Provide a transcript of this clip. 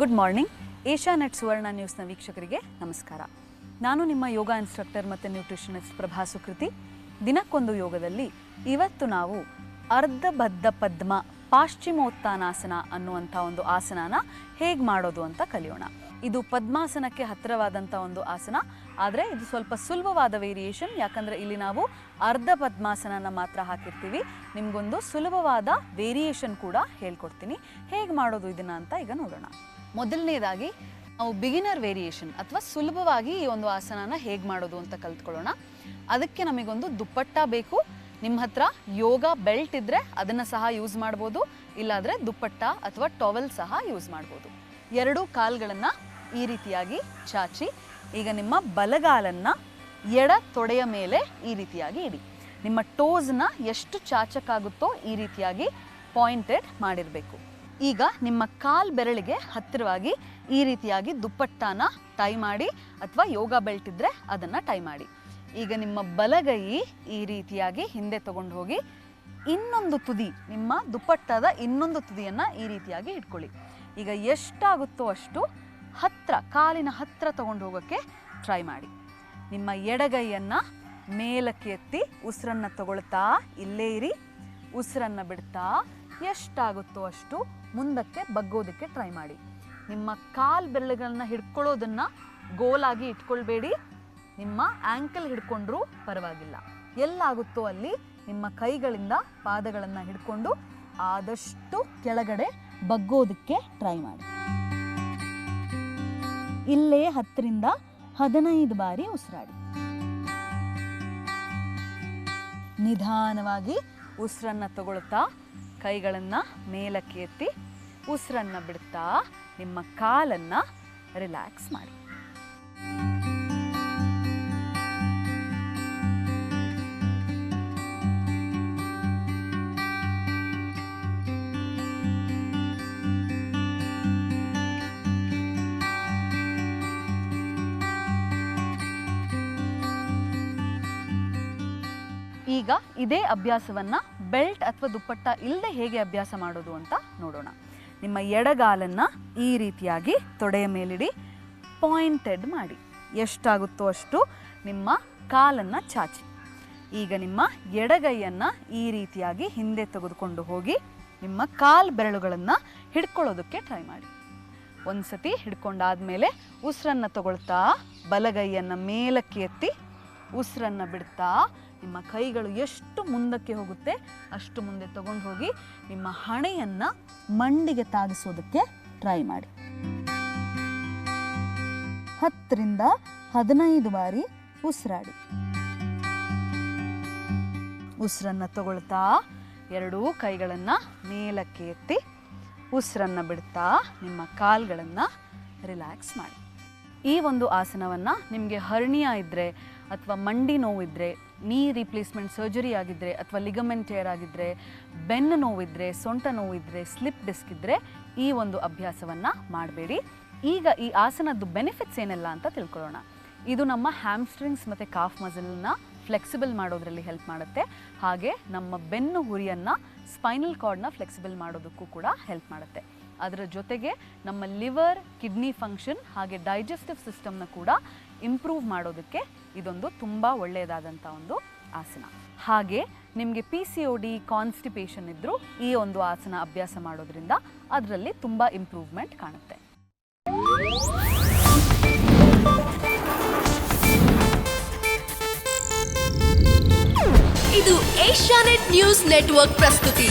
Good morning Asia net Suvarna ನ್ಯೂಸ್ನ ವೀಕ್ಷಕರಿಗೆ ನಮಸ್ಕಾರ. ನಾನು ನಿಮ್ಮ ಯೋಗ ಇನ್ಸ್ಟ್ರಕ್ಟರ್ ಮತ್ತು ನ್ಯೂಟ್ರಿಷನಿಸ್ಟ್ ಪ್ರಭಾ ಸುಕೃತಿ. ದಿನಕ್ಕೊಂದು ಯೋಗದಲ್ಲಿ ಇವತ್ತು ನಾವು ಅರ್ಧಬದ್ಧ ಪದ್ಮ ಪಾಶ್ಚಿಮೋತ್ಥಾನಾಸನ ಅನ್ನುವಂಥ ಒಂದು ಆಸನನ ಹೇಗೆ ಮಾಡೋದು ಅಂತ ಕಲಿಯೋಣ. ಇದು ಪದ್ಮಾಸನಕ್ಕೆ ಹತ್ತಿರವಾದಂಥ ಒಂದು ಆಸನ. ಆದರೆ ಇದು ಸ್ವಲ್ಪ ಸುಲಭವಾದ ವೇರಿಯೇಷನ್ ಯಾಕಂದರೆ ಇಲ್ಲಿ ನಾವು ಅರ್ಧ ಪದ್ಮಾಸನನ ಮಾತ್ರ ಹಾಕಿರ್ತೀವಿ. ನಿಮಗೊಂದು ಸುಲಭವಾದ ವೇರಿಯೇಷನ್ ಕೂಡ ಹೇಳ್ಕೊಡ್ತೀನಿ. ಹೇಗೆ ಮಾಡೋದು ಇದನ್ನು ಅಂತ ಈಗ ನೋಡೋಣ. ಮೊದಲನೇದಾಗಿ ನಾವು ಬಿಗಿನರ್ ವೇರಿಯೇಷನ್ ಅಥವಾ ಸುಲಭವಾಗಿ ಈ ಒಂದು ಆಸನನ ಹೇಗೆ ಮಾಡೋದು ಅಂತ ಕಲ್ತ್ಕೊಳ್ಳೋಣ. ಅದಕ್ಕೆ ನಮಗೊಂದು ದುಪ್ಪಟ್ಟ ಬೇಕು. ನಿಮ್ಮ ಹತ್ರ ಯೋಗ ಬೆಲ್ಟ್ ಇದ್ದರೆ ಅದನ್ನು ಸಹ ಯೂಸ್ ಮಾಡ್ಬೋದು. ಇಲ್ಲಾದರೆ ದುಪ್ಪಟ್ಟ ಅಥವಾ ಟವೆಲ್ ಸಹ ಯೂಸ್ ಮಾಡ್ಬೋದು. ಎರಡೂ ಕಾಲುಗಳನ್ನು ಈ ರೀತಿಯಾಗಿ ಚಾಚಿ, ಈಗ ನಿಮ್ಮ ಬಲಗಾಲನ್ನು ಎಡ ತೊಡೆಯ ಮೇಲೆ ಈ ರೀತಿಯಾಗಿ ಇಡಿ. ನಿಮ್ಮ ಟೋಸ್ನ ಎಷ್ಟು ಚಾಚಕ್ಕಾಗುತ್ತೋ ಈ ರೀತಿಯಾಗಿ ಪಾಯಿಂಟೆಡ್ ಮಾಡಿರಬೇಕು. ಈಗ ನಿಮ್ಮ ಕಾಲ್ ಬೆರಳಿಗೆ ಹತ್ತಿರವಾಗಿ ಈ ರೀತಿಯಾಗಿ ದುಪ್ಪಟ್ಟಾನ ಟೈ ಮಾಡಿ ಅಥವಾ ಯೋಗ ಬೆಲ್ಟ್ ಇದ್ದರೆ ಅದನ್ನು ಟೈ ಮಾಡಿ. ಈಗ ನಿಮ್ಮ ಬಲಗೈ ಈ ರೀತಿಯಾಗಿ ಹಿಂದೆ ತಗೊಂಡು ಹೋಗಿ ಇನ್ನೊಂದು ತುದಿ, ನಿಮ್ಮ ದುಪ್ಪಟ್ಟಾದ ಇನ್ನೊಂದು ತುದಿಯನ್ನು ಈ ರೀತಿಯಾಗಿ ಇಟ್ಕೊಳ್ಳಿ. ಈಗ ಎಷ್ಟಾಗುತ್ತೋ ಅಷ್ಟು ಹತ್ರ, ಕಾಲಿನ ಹತ್ರ ತಗೊಂಡು ಹೋಗೋಕ್ಕೆ ಟ್ರೈ ಮಾಡಿ. ನಿಮ್ಮ ಎಡಗೈಯನ್ನು ಮೇಲಕ್ಕೆ ಎತ್ತಿ ಉಸಿರನ್ನು ತಗೊಳ್ತಾ ಇಲ್ಲೇ ಇರಿ. ಉಸಿರನ್ನು ಬಿಡ್ತಾ ಎಷ್ಟಾಗುತ್ತೋ ಅಷ್ಟು ಮುಂದಕ್ಕೆ ಬಗ್ಗೋದಕ್ಕೆ ಟ್ರೈ ಮಾಡಿ. ನಿಮ್ಮ ಕಾಲ್ ಬೆರಳುಗಳನ್ನ ಹಿಡ್ಕೊಳ್ಳೋದನ್ನ ಗೋಲಾಗಿ ಇಟ್ಕೊಳ್ಬೇಡಿ. ನಿಮ್ಮ ಆ್ಯಂಕಲ್ ಹಿಡ್ಕೊಂಡ್ರೂ ಪರವಾಗಿಲ್ಲ. ಎಲ್ಲಾಗುತ್ತೋ ಅಲ್ಲಿ ನಿಮ್ಮ ಕೈಗಳಿಂದ ಪಾದಗಳನ್ನು ಹಿಡ್ಕೊಂಡು ಆದಷ್ಟು ಕೆಳಗಡೆ ಬಗ್ಗೋದಕ್ಕೆ ಟ್ರೈ ಮಾಡಿ. ಇಲ್ಲೇ ಹತ್ತರಿಂದ ಹದಿನೈದು ಬಾರಿ ಉಸಿರಾಡಿ. ನಿಧಾನವಾಗಿ ಉಸಿರನ್ನ ತಗೊಳ್ತಾ ಕೈಗಳನ್ನು ಮೇಲಕ್ಕೆ ಎತ್ತಿ ಉಸಿರನ್ನು ಬಿಡ್ತಾ ನಿಮ್ಮ ಕಾಲನ್ನು ರಿಲ್ಯಾಕ್ಸ್ ಮಾಡಿ. ಈಗ ಇದೇ ಅಭ್ಯಾಸವನ್ನು ಬೆಲ್ಟ್ ಅಥವಾ ದುಪ್ಪಟ್ಟ ಇಲ್ಲದೆ ಹೇಗೆ ಅಭ್ಯಾಸ ಮಾಡೋದು ಅಂತ ನೋಡೋಣ. ನಿಮ್ಮ ಎಡಗಾಲನ್ನು ಈ ರೀತಿಯಾಗಿ ತೊಡೆಯ ಮೇಲಿಡಿ, ಪಾಯಿಂಟೆಡ್ ಮಾಡಿ. ಎಷ್ಟಾಗುತ್ತೋ ಅಷ್ಟು ನಿಮ್ಮ ಕಾಲನ್ನು ಚಾಚಿ. ಈಗ ನಿಮ್ಮ ಎಡಗೈಯನ್ನು ಈ ರೀತಿಯಾಗಿ ಹಿಂದೆ ತೆಗೆದುಕೊಂಡು ಹೋಗಿ ನಿಮ್ಮ ಕಾಲ್ ಬೆರಳುಗಳನ್ನು ಹಿಡ್ಕೊಳ್ಳೋದಕ್ಕೆ ಟ್ರೈ ಮಾಡಿ. ಒಂದ್ಸತಿ ಹಿಡ್ಕೊಂಡಾದ್ಮೇಲೆ ಉಸಿರನ್ನು ತಗೊಳ್ತಾ ಬಲಗೈಯನ್ನು ಮೇಲಕ್ಕೆ ಎತ್ತಿ, ಉಸಿರನ್ನು ಬಿಡ್ತಾ ನಿಮ್ಮ ಕೈಗಳು ಎಷ್ಟು ಮುಂದಕ್ಕೆ ಹೋಗುತ್ತೆ, ಅಷ್ಟು ಮುಂದೆ ತಗೊಂಡು ಹೋಗಿ ನಿಮ್ಮ ಹಣೆಯನ್ನು ಮಂಡಿಗೆ ತಾಗಿಸೋದಕ್ಕೆ ಟ್ರೈ ಮಾಡಿ. ಹತ್ತರಿಂದ ಹದಿನೈದು ಬಾರಿ ಉಸಿರಾಡಿ. ಉಸಿರನ್ನು ತಗೊಳ್ತಾ ಎರಡೂ ಕೈಗಳನ್ನು ಮೇಲಕ್ಕೆ ಎತ್ತಿ ಉಸಿರನ್ನು ಬಿಡ್ತಾ ನಿಮ್ಮ ಕಾಲ್ಗಳನ್ನು ರಿಲ್ಯಾಕ್ಸ್ ಮಾಡಿ. ಈ ಒಂದು ಆಸನವನ್ನು ನಿಮಗೆ ಹರ್ಣಿಯ ಇದ್ದರೆ ಅಥವಾ ಮಂಡಿ ನೋವಿದ್ದರೆ ನೀ ರಿಪ್ಲೇಸ್ಮೆಂಟ್ ಸರ್ಜರಿ ಆಗಿದ್ದರೆ ಅಥವಾ ಲಿಗಮೆಂಟ್ ಟೇರ್ ಆಗಿದ್ದರೆ ಬೆನ್ನು ನೋವಿದ್ದರೆ ಸೊಂಟ ನೋವಿದ್ದರೆ ಸ್ಲಿಪ್ ಡಿಸ್ಕ್ ಇದ್ದರೆ ಈ ಒಂದು ಅಭ್ಯಾಸವನ್ನು ಮಾಡಬೇಡಿ. ಈಗ ಈ ಆಸನದ್ದು ಬೆನಿಫಿಟ್ಸ್ ಏನೆಲ್ಲ ಅಂತ ತಿಳ್ಕೊಳ್ಳೋಣ. ಇದು ನಮ್ಮ ಹ್ಯಾಮ್ಸ್ಟ್ರಿಂಗ್ಸ್ ಮತ್ತು ಕಾಫ್ ಮಸಲ್ನ ಫ್ಲೆಕ್ಸಿಬಲ್ ಮಾಡೋದ್ರಲ್ಲಿ ಹೆಲ್ಪ್ ಮಾಡುತ್ತೆ. ಹಾಗೆ ನಮ್ಮ ಬೆನ್ನು ಹುರಿಯನ್ನು ಸ್ಪೈನಲ್ ಕಾರ್ಡ್ನ ಫ್ಲೆಕ್ಸಿಬಲ್ ಮಾಡೋದಕ್ಕೂ ಕೂಡ ಹೆಲ್ಪ್ ಮಾಡುತ್ತೆ. ಅದರ ಜೊತೆಗೆ ನಮ್ಮ ಲಿವರ್, ಕಿಡ್ನಿ ಫಂಕ್ಷನ್ ಹಾಗೆ ಡೈಜೆಸ್ಟಿವ್ ಸಿಸ್ಟಮ್ನ ಕೂಡ ಇಂಪ್ರೂವ್ ಮಾಡೋದಕ್ಕೆ ಇದೊಂದು ತುಂಬ ಒಳ್ಳೆಯದಾದಂಥ ಒಂದು ಆಸನ. ಹಾಗೆ ನಿಮಗೆ P C O D constipation ಇದ್ದರೂ ಈ ಒಂದು ಆಸನ ಅಭ್ಯಾಸ ಮಾಡೋದ್ರಿಂದ ಅದರಲ್ಲಿ ತುಂಬ ಇಂಪ್ರೂವ್ಮೆಂಟ್ ಕಾಣುತ್ತೆ. ಇದು ಏಷ್ಯಾನೆಟ್ ನ್ಯೂಸ್ ನೆಟ್ವರ್ಕ್ ಪ್ರಸ್ತುತಿ.